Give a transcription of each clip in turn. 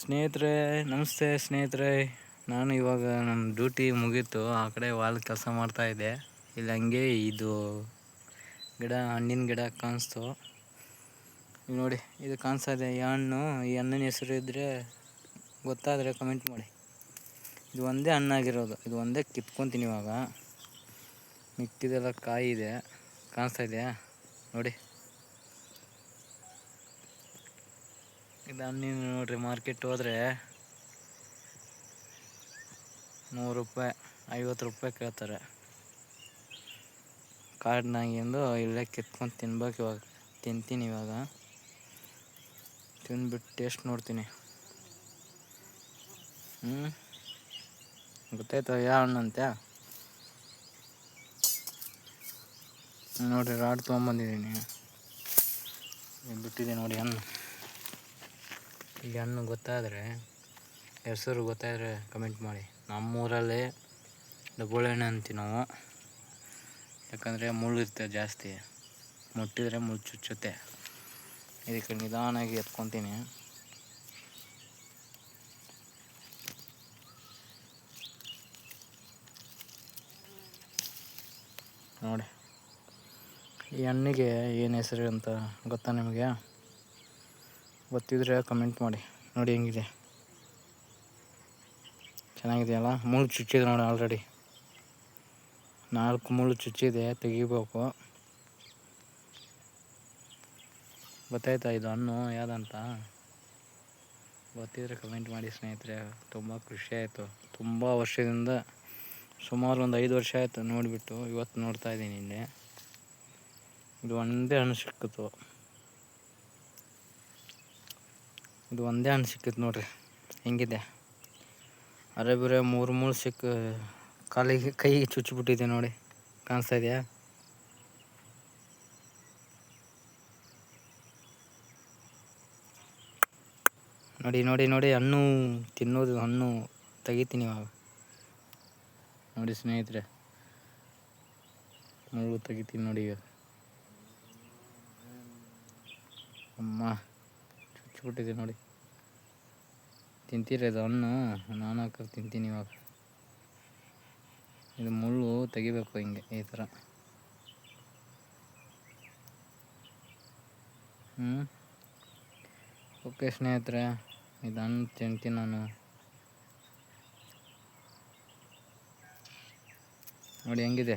ಸ್ನೇಹಿತರೆ, ನಮಸ್ತೆ ಸ್ನೇಹಿತರೆ. ನಾನು ಇವಾಗ ನನ್ನ ಡ್ಯೂಟಿ ಮುಗೀತು. ಆ ಕಡೆ ವಾಲ್ ಕೆಲಸ ಮಾಡ್ತಾಯಿದ್ದೆ ಇಲ್ಲ ಹಂಗೆ ಇದು ಗಿಡ, ಹಣ್ಣಿನ ಗಿಡ ಕಾಣಿಸ್ತು. ನೋಡಿ, ಇದು ಕಾಣಿಸ್ತಾ ಇದೆ. ಈ ಹಣ್ಣು, ಈ ಹಣ್ಣಿನ ಹೆಸರು ಇದ್ದರೆ ಗೊತ್ತಾದರೆ ಕಮೆಂಟ್ ಮಾಡಿ. ಇದು ಒಂದೇ ಹಣ್ಣಾಗಿರೋದು. ಇದು ಒಂದೇ ಕಿತ್ಕೊತೀನಿ ಇವಾಗ. ಮಿಕ್ಕಿದೆಲ್ಲ ಕಾಯಿ ಇದೆ. ಕಾಣಿಸ್ತಾ ಇದೆಯಾ? ನೋಡಿ. ಇದು ಹಣ್ಣಿನ ನೋಡ್ರಿ ಮಾರ್ಕೆಟ್ ಹೋದ್ರೆ ನೂರು ರೂಪಾಯಿ, ಐವತ್ತು ರೂಪಾಯಿ ಕೇಳ್ತಾರೆ. ಕಾಡಿನಾಗಿಂದು ಇಲ್ಲೇ ಕಿತ್ಕೊಂಡು ತಿನ್ಬೇಕು ಇವಾಗ, ತಿಂತೀನಿ ಇವಾಗ. ತಿಂದ್ಬಿಟ್ಟು ಟೇಸ್ಟ್ ನೋಡ್ತೀನಿ. ಹ್ಞೂ ಗೊತ್ತಾಯ್ತು ಯಾವ ಹಣ್ಣು ಅಂತೆ? ನೋಡಿರಿ ರಾಡ್ ತೊಗೊಂಬಂದಿದ್ದೀನಿ. ಬಿಟ್ಟಿದೆ ನೋಡಿ ಹಣ್ಣು. ಈ ಹಣ್ಣು ಗೊತ್ತಾದರೆ, ಹೆಸರು ಗೊತ್ತಾದರೆ ಕಮೆಂಟ್ ಮಾಡಿ. ನಮ್ಮೂರಲ್ಲಿ ಡಬ್ಬುಳಿ ಹಣ್ಣು ಅಂತೀವಿ ನಾವು. ಯಾಕಂದರೆ ಮುಳ್ಳು ಇರ್ತದೆ ಜಾಸ್ತಿ. ಮುಟ್ಟಿದರೆ ಮುಳ್ಳು ಚುಚ್ಚುತ್ತೆ. ಇದಕ್ಕೆ ನಿಧಾನಾಗಿ ಎತ್ಕೊತೀನಿ. ನೋಡಿ. ಈ ಹಣ್ಣಿಗೆ ಏನು ಹೆಸರು ಅಂತ ಗೊತ್ತಾ ನಿಮಗೆ? ಗೊತ್ತಿದ್ರೆ ಕಮೆಂಟ್ ಮಾಡಿ. ನೋಡಿ ಹೆಂಗಿದೆ. ಚೆನ್ನಾಗಿದೆಯಲ್ಲ? ಮುಳ್ಳು ಚುಚ್ಚಿದೆ ನೋಡಿ ಆಲ್ರೆಡಿ ನಾಲ್ಕು ಮುಳ್ಳು ಚುಚ್ಚಿದೆ ತೆಗಿಬೇಕು. ಗೊತ್ತಾಯ್ತಾ ಇದು ಹಣ್ಣು, ಯಾವುದಂತ? ಗೊತ್ತಿದ್ರೆ ಕಮೆಂಟ್ ಮಾಡಿ ಸ್ನೇಹಿತರೆ. ತುಂಬ ಖುಷಿ ಆಯಿತು. ತುಂಬ ವರ್ಷದಿಂದ ಸುಮಾರು ಒಂದು ಐದು ವರ್ಷ ಆಯಿತು ನೋಡಿಬಿಟ್ಟು ಇವತ್ತು ನೋಡ್ತಾ ಇದ್ದೀನಿ ಇಲ್ಲಿ ಇದು ಒಂದೇ ಹಣ್ಣು ಸಿಕ್ಕಿತು. ಇದು ಒಂದೇ ಹಣ್ಣು ಸಿಕ್ಕಿತ್ತು ನೋಡ್ರಿ. ಹೆಂಗಿದೆ? ಅರೆ ಬೇರೆ ಮೂರು ಮೂರು ಸಿಕ್ಕ ಕಾಲಿಗೆ ಕೈಗೆ ಚುಚ್ಚಿಬಿಟ್ಟಿದೆ ನೋಡಿ. ಕಾಣಿಸ್ತಾ ಇದೆಯಾ? ನೋಡಿ ನೋಡಿ ನೋಡಿ, ಹಣ್ಣು ತಿನ್ನೋದು, ಹಣ್ಣು ತೆಗಿತೀನಿ ಇವಾಗ. ನೋಡಿ ಸ್ನೇಹಿತರೆ, ಮುಳ್ಳು ತೆಗಿತೀನಿ ನೋಡಿ ಈಗ ಅಮ್ಮ. ಚುಚ್ಚಿಬಿಟ್ಟಿದೆ ನೋಡಿ. ತಿಂತೀರಿ ಅದು ಹಣ್ಣು? ನಾನು ಹಾಕಿ ತಿಂತೀನಿ ಇವಾಗ. ಇದು ಮುಳ್ಳು ತೆಗಿಬೇಕು ಹಿಂಗೆ ಈ ಥರ. ಹ್ಞೂ ಓಕೆ ಸ್ನೇಹಿತರೆ, ಇದು ಹಣ್ಣು ತಿಂತೀನಿ ನಾನು. ನೋಡಿ ಹೆಂಗಿದೆ?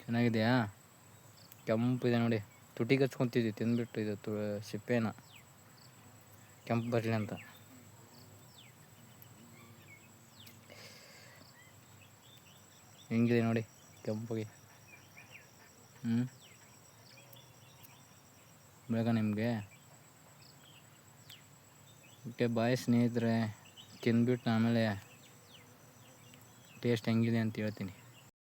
ಚೆನ್ನಾಗಿದೆಯಾ? ಕೆಂಪಿದೆ ನೋಡಿ. ತುಟಿಗೆ ಹಚ್ಕೊತಿದ್ವಿ ತಿಂದ್ಬಿಟ್ಟು ಇದು ತು ಸಿಪ್ಪೆನ ಕೆಂಪು ಬರಲಿ ಅಂತ. ಹೆಂಗಿದೆ ನೋಡಿ ಕೆಂಪಗೆ. ಹ್ಞೂ ಬೇಗ ನಿಮಗೆ. ಓಕೆ ಬಾಯ್ ಸ್ನೇಹಿತರೆ ತಿಂದ್ಬಿಟ್ಟು ಆಮೇಲೆ ಟೇಸ್ಟ್ ಹೆಂಗಿದೆ ಅಂತ ಹೇಳ್ತೀನಿ.